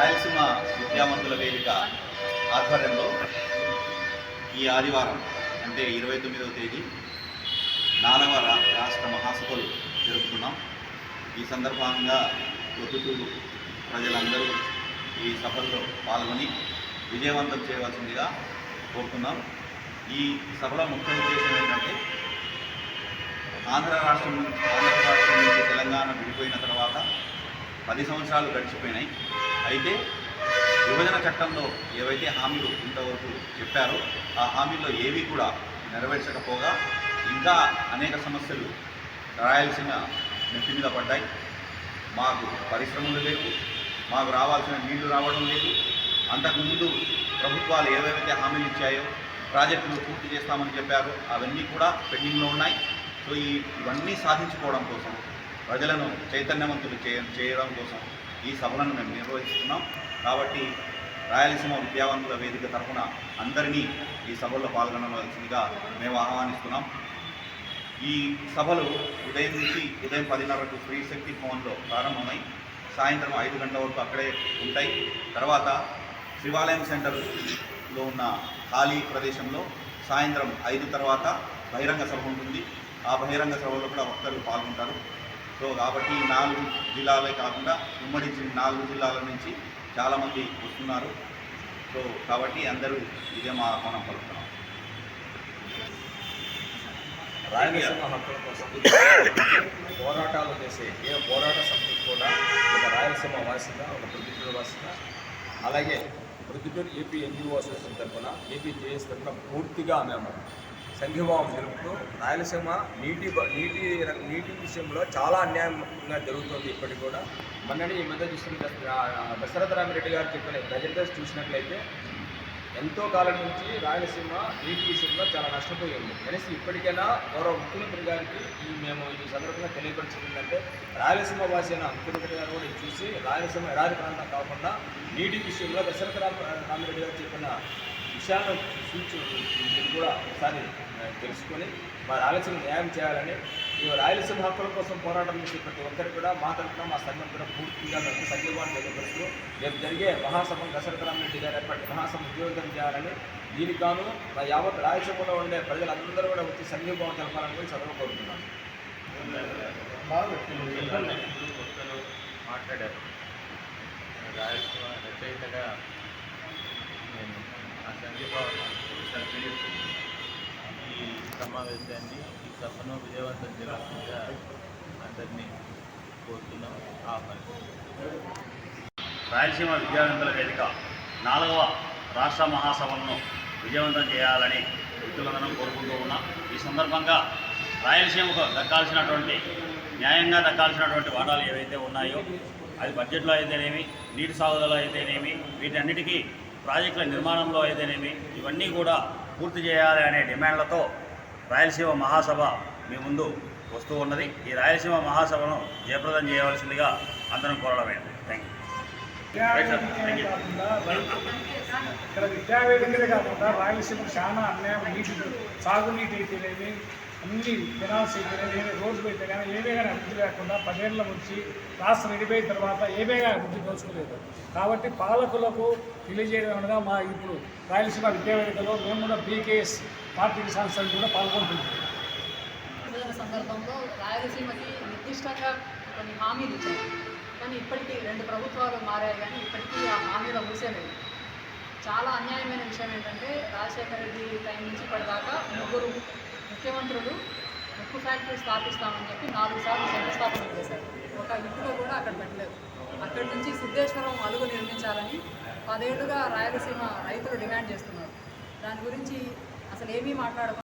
రాయలసీమ విద్యావంతుల వేదిక ఆధ్వర్యంలో ఈ ఆదివారం అంటే ఇరవై తొమ్మిదవ తేదీ నాలుగవ రాష్ట్ర మహాసభలు జరుపుతున్నాం ఈ సందర్భంగా ప్రొద్దుటూరు ప్రజలందరూ ఈ సభల్లో పాల్గొని విజయవంతం చేయవలసిందిగా కోరుతున్నాం. ఈ సభల ముఖ్య ఉద్దేశం ఏంటంటే ఆంధ్ర రాష్ట్రం ఆంధ్ర రాష్ట్రం నుంచి తెలంగాణ విడిపోయిన తర్వాత పది సంవత్సరాలు గడిచిపోయినాయి. అయితే విభజన చట్టంలో ఏవైతే హామీలు ఇంతవరకు చెప్పారో ఆ హామీల్లో ఏవి కూడా నెరవేర్చకపోగా ఇంకా అనేక సమస్యలు రాయలసీమ నెత్తి మీద పడ్డాయి. మాకు పరిశ్రమలు లేవు మాకు రావాల్సిన నీళ్ళు రావడం లేదు. అంతకుముందు ప్రభుత్వాలు ఏవేవైతే హామీలు ఇచ్చాయో ప్రాజెక్టులు పూర్తి చేస్తామని చెప్పారు అవన్నీ కూడా పెండింగ్లో ఉన్నాయి. సో ఈ ఇవన్నీ సాధించుకోవడం కోసం ప్రజలను చైతన్యవంతులు చేయ చేయడం కోసం ఈ సభలను మేము నిర్వహిస్తున్నాం. కాబట్టి రాయలసీమ విద్యావంతుల వేదిక తరఫున అందరినీ ఈ సభల్లో పాల్గొనవలసిందిగా మేము ఆహ్వానిస్తున్నాం. ఈ సభలు ఉదయం నుంచి ఉదయం పదిన్నరకు శ్రీ శక్తి భవన్లో ప్రారంభమై సాయంత్రం ఐదు గంటల వరకు అక్కడే ఉంటాయి. తర్వాత శివాలయం సెంటర్లో ఉన్న ఖాళీ ప్రదేశంలో సాయంత్రం ఐదు తర్వాత బహిరంగ సభ ఉంటుంది. ఆ బహిరంగ సభలో కూడా వక్తలు పాల్గొంటారు. సో కాబట్టి ఈ నాలుగు జిల్లాలే కాకుండా ఉమ్మడి నాలుగు జిల్లాల నుంచి చాలామంది వస్తున్నారు. సో కాబట్టి అందరూ ఇదే మా ఆహ్వానం పలుకుతున్నాం. రాయలసీమ హక్కుల కోసం పోరాటాలు చేసే ఏ పోరాట సమితికి కూడా ఒక రాయలసీమ వాసిగా ఒక ప్రొద్దుటూరు వాసిగా అలాగే ప్రొద్దుటూరు ఏపీ ఎన్జిఓ అసోసియేషన్ తరఫున ఏపీ జేఎస్ తరఫున పూర్తిగా మేము సంఘీభావం తెలుపుతూ రాయలసీమ నీటి నీటి నీటి విషయంలో చాలా అన్యాయంగా జరుగుతుంది ఇప్పటికి కూడా. మొన్ననే ఈ మధ్య చూస్తున్న దశరథ రామిరెడ్డి గారు చెప్పిన ప్రజెంటర్స్ చూసినట్లయితే ఎంతో కాలం నుంచి రాయలసీమ నీటి విషయంలో చాలా నష్టపోయింది కనీసం ఇప్పటికైనా గౌరవ ముఖ్యమంత్రి గారికి ఈ మేము ఈ సందర్భంగా తెలియపరిచిందంటే రాయలసీమ వాసి అయిన ముఖ్యమంత్రి గారు కూడా చూసి రాయలసీమ ఎడారి ప్రాంతం కాకుండా నీటి విషయంలో దశరథ రామ రామిరెడ్డి గారు చెప్పిన విషయాలను సూచి కూడా ఒకసారి తెలుసుకొని మా ఆలోచన న్యాయం చేయాలని ఈ రాయలసీమ హక్కుల కోసం పోరాటం చేసే ప్రతి ఒక్కరికి కూడా మా తరఫున మా సంఘం కూడా పూర్తిగా మేము సంఘీభావం తెలియపరుస్తూ రేపు జరిగే మహాసభ దశరథరామరెడ్డి గారు ఏర్పడి మహాసభ ఉద్యోగం చేయాలని దీనికి గాను మా యావత్ రాయలసీమలో ఉండే ప్రజలందరూ కూడా వచ్చి సంఘీభావం తెలపాలని కూడా చదువు కోరుతున్నాను. మాట్లాడారు రాయలసీమ రచయితగా నేను ఆ సంఘీభావం ఈ సమావేశాన్ని ఈ సభను విజయవంతం చేయాల్సిందిగా అందరినీ కోరుతున్నాం. ఆహ్వానిస్తున్నాం. రాయలసీమ విద్యావంతుల వేదిక నాలుగవ రాష్ట్ర మహాసభలను విజయవంతం చేయాలని మిత్రులందరం కోరుకుంటూ ఉన్నాం. ఈ సందర్భంగా రాయలసీమకు దక్కాల్సినటువంటి న్యాయంగా దక్కాల్సినటువంటి వాటాలు ఏవైతే ఉన్నాయో అది బడ్జెట్లో అయితేనేమి నీటి సాగుదల అయితేనేమి వీటన్నిటికీ ప్రాజెక్టుల నిర్మాణంలో అయితేనేమి ఇవన్నీ కూడా పూర్తి చేయాలి అనే డిమాండ్లతో రాయలసీమ మహాసభ మీ ముందు వస్తూ ఉన్నది. ఈ రాయలసీమ మహాసభను జయప్రదం చేయవలసిందిగా అందరం కోరడమే థ్యాంక్ యూ రైట్ ఇక్కడ విద్యావేదికలే కాకుండా రాయలసీమకు చాలా అన్యాయం నీటి సాగునీటి అయితేనేమి అన్ని కెనాల్స్ అయితేనేమి రోడ్లు అయితే కానీ ఏవే కానీ అభివృద్ధి లేకుండా పదేళ్ళ నుంచి రాష్ట్రం విడిపోయిన తర్వాత ఏవే కానీ అభివృద్ధి దోచుకోలేదు కాబట్టి పాలకులకు తెలియజేయడం అనగా మా ఇప్పుడు రాయలసీమ విద్యావేదికలో మేము కూడా బీకేఎస్ పార్టీ సంస్థలు కూడా పాల్గొంటున్నాం. సందర్భంలో రాయలసీమకి నిర్దిష్టంగా కొన్ని హామీలు ఇచ్చారు. కానీ ఇప్పటికీ రెండు ప్రభుత్వాలు మారాయి కానీ ఇప్పటికీ ఆ హామీల మూసేలేదు చాలా అన్యాయమైన విషయం ఏంటంటే రాజశేఖర రెడ్డి టైం నుంచి ఇప్పటిదాకా ముగ్గురు ముఖ్యమంత్రులు ఉక్కు ఫ్యాక్టరీ స్థాపిస్తామని చెప్పి నాలుగు సార్లు శంకుస్థాపన చేశారు. ఒక ఇటుక కూడా అక్కడ పెట్టలేదు. అక్కడి నుంచి సిద్ధేశ్వరం అలుగు నిర్మించాలని పదేళ్ళుగా రాయలసీమ రైతులు డిమాండ్ చేస్తున్నారు. దాని గురించి అసలు ఏమీ మాట్లాడకుండా